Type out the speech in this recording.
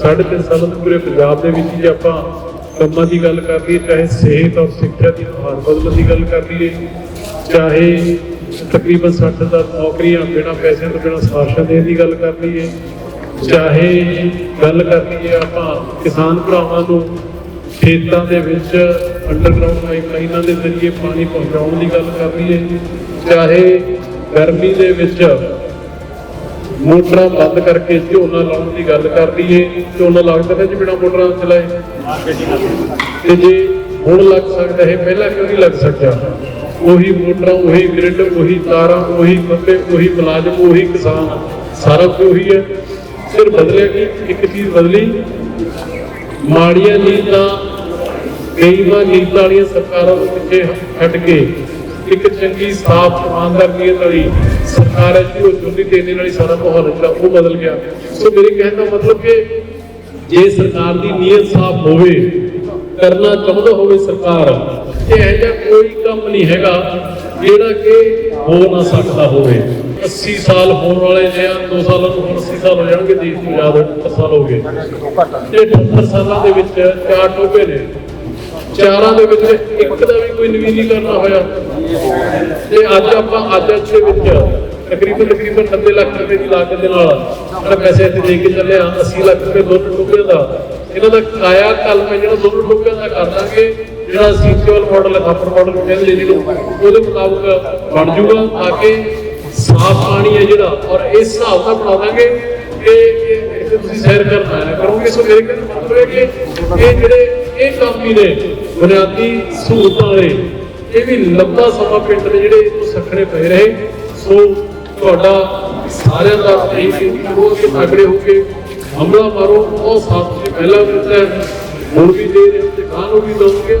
ਸਾਢੇ ਤਿੰਨ ਸਾਲਾਂ ਤੋਂ ਪੂਰੇ ਪੰਜਾਬ ਦੇ ਵਿੱਚ ਜੇ ਆਪਾਂ ਕੰਮਾਂ ਦੀ ਗੱਲ ਕਰ ਲਈਏ, ਚਾਹੇ ਸਿਹਤ ਔਰ ਸਿੱਖਿਆ ਦੀ ਨੁਹਾਰ ਬਦਲਣ ਦੀ ਗੱਲ ਕਰ ਲਈਏ, ਚਾਹੇ ਤਕਰੀਬਨ 60 ਦਾ ਨੌਕਰੀਆਂ ਬਿਨਾਂ ਪੈਸਿਆਂ ਤੋਂ ਬਿਨਾਂ ਸਾਰਸ਼ਾਂ ਦੇਣ ਦੀ ਗੱਲ ਕਰ ਲਈਏ, ਚਾਹੇ ਗੱਲ ਕਰ ਲਈਏ ਆਪਾਂ ਕਿਸਾਨ ਭਰਾਵਾਂ ਨੂੰ ਖੇਤਾਂ ਦੇ ਵਿੱਚ ਅੰਡਰਗਰਾਉਂਡ ਪਾਈਪਲਾਈਨਾਂ ਦੇ ਜ਼ਰੀਏ ਪਾਣੀ ਪਹੁੰਚਾਉਣ ਦੀ ਗੱਲ ਕਰ ਲਈਏ, ਚਾਹੇ ਗਰਮੀ ਦੇ ਵਿੱਚ ਮੋਟਰਾਂ ਬੰਦ ਕਰਕੇ ਝੋਨਾ ਲਾਉਣ ਦੀ ਗੱਲ ਕਰ ਲਈਏ ਝੋਨਾ ਲੱਗਦਾ ਹੈ ਜੀ ਬਿਨਾਂ ਮੋਟਰਾਂ ਚਲਾਏ। ਤੇ ਜੇ ਹੁਣ ਲੱਗ ਸਕਦਾ ਹੈ ਪਹਿਲਾਂ ਕਿਉਂ ਨਹੀਂ ਲੱਗ ਸਕਿਆ? ਉਹੀ ਮੋਟਰਾਂ, ਉਹੀ ਗ੍ਰਿਡ ਉਹੀ ਤਾਰਾਂ, ਉਹੀ ਬੰਦੇ, ਉਹੀ ਮੁਲਾਜ਼ਮ, ਉਹੀ ਕਿਸਾਨ, ਸਾਰਾ ਕੁਝ ਉਹੀ ਹੈ। ਸਿਰ ਬਦਲਿਆ ਕਿ? ਇੱਕ ਚੀਜ਼ ਬਦਲੀ। ਮਾੜੀਆਂ ਨੀਤਾਂ ਕਈ ਵਾਰ ਨੀਤਾਂ ਵਾਲੀਆਂ ਸਰਕਾਰਾਂ ਨੂੰ ਪਿੱਛੇ ਹਟ ਕੇ ਇੱਕ ਚੰਗੀ ਸਾਫ਼ ਇਮਾਨਦਾਰ ਨੀਅਤ ਵਾਲੀ ਸਰਕਾਰ ਹੈ ਜਿਹੜੀ ਉਹ ਚੁਣਦੀ ਤੇ ਇਹਦੇ ਸਾਰਾ ਮਾਹੌਲ ਜਿਹੜਾ ਉਹ ਬਦਲ ਗਿਆ। ਸੋ ਮੇਰੇ ਕਹਿਣ ਦਾ ਮਤਲਬ ਕਿ ਜੇ ਸਰਕਾਰ ਦੀ ਨੀਅਤ ਸਾਫ਼ ਹੋਵੇ, ਕਰਨਾ ਚਾਹੁੰਦਾ ਹੋਵੇ ਸਰਕਾਰ, ਤੇ ਇਹ ਜਿਹਾ ਕੋਈ ਕੰਮ ਨਹੀਂ ਹੈਗਾ ਜਿਹੜਾ ਕਿ ਹੋ ਨਾ ਸਕਦਾ ਹੋਵੇ। 80 ਸਾਲ ਹੋਣ ਵਾਲੇ ਨੇ ਆ 2 ਸਾਲਾਂ ਨੂੰ ਹੁਣ 80 ਸਾਲ ਹੋ ਜਾਣਗੇ, ਦੇਸ਼ ਨੂੰ ਯਾਦ 70 ਸਾਲ ਹੋ ਗਏ। ਤੇ 78 ਸਾਲਾਂ ਦੇ ਵਿੱਚ ਚਾਰ ਟੋਪੇ ਨੇ। ਚਾਰਾਂ ਦੇ ਵਿੱਚ ਇੱਕ ਦਾ ਵੀ ਕੋਈ ਨਵੀਨੀਕਰਨ ਨਾ ਹੋਇਆ। ਤੇ ਅੱਜ ਆਪਾਂ ਅੱਜ ਦੇ ਵਿੱਚ ਤਕਰੀਬਨ ਤਕਰੀਬਨ 90 ਲੱਖ ਰੁਪਏ ਦੀ ਲਾਗਤ ਦੇ ਨਾਲ ਜਿਹੜਾ ਪੈਸੇ ਇੱਥੇ ਦੇ ਕੇ ਚੱਲੇ ਆ 80 ਲੱਖ ਰੁਪਏ ਦੋਨੋਂ ਟੋਪਿਆਂ ਦਾ। ਇਹਨਾਂ ਦਾ ਕਾਇਆ ਕਲਮ ਹੈ ਜਿਹੜਾ ਦੋਨੋਂ ਟੋਪਿਆਂ ਦਾ ਕਰ ਦਾਂਗੇ, ਜਿਹੜਾ ਸੀਕੁਅਲ ਮਾਡਲ ਹੈ ਥਾਪਰ ਮਾਡਲ ਕਹਿੰਦੇ ਨੇ ਜਿਹਨੂੰ ਉਹਦੇ ਮੁਤਾਬਕ ਬਣ ਜੂਗਾ ਤਾਂ ਕਿ ਸਾਫ਼ ਪਾਣੀ ਹੈ ਜਿਹੜਾ, ਔਰ ਇਸ ਹਿਸਾਬ ਨਾਲ ਬਣਾ ਦਾਂਗੇ ਕਿ ਇੱਥੇ ਤੁਸੀਂ ਸੈਰ ਕਰਨ ਆਇਆ ਕਰੋਗੇ, ਸੋ ਮੇਰੇ ਕਹਿਣ ਮਤਲਬ ਹੈ ਕਿ ਇਹ ਜਿਹੜੇ ਇਹ ਕੰਮ ਵੀ ਨੇ, ਬੁਨਿਆਦੀ ਸਹੂਲਤਾਂ ਵਾਲੇ, ਇਹ ਵੀ ਲੰਬਾ ਸਮਾਂ ਪਿੰਡ ਦੇ ਜਿਹੜੇ ਤੋਂ ਸਖਣੇ ਪਏ ਰਹੇ, ਸੋ ਤੁਹਾਡਾ ਸਾਰਿਆਂ ਦਾ ਇਹ ਕਿ ਕਿ ਤਗੜੇ ਹੋ ਕੇ ਹਮਲਾ ਮਾਰੋ ਉਹ ਸਾਥ ਜੀ ਪਹਿਲਾਂ ਵੀ ਦਿੱਤਾ ਹੈ, ਹੁਣ ਵੀ ਦੇ ਰਹੇ ਤੇ ਗਾਂ ਨੂੰ ਵੀ ਦਓਗੇ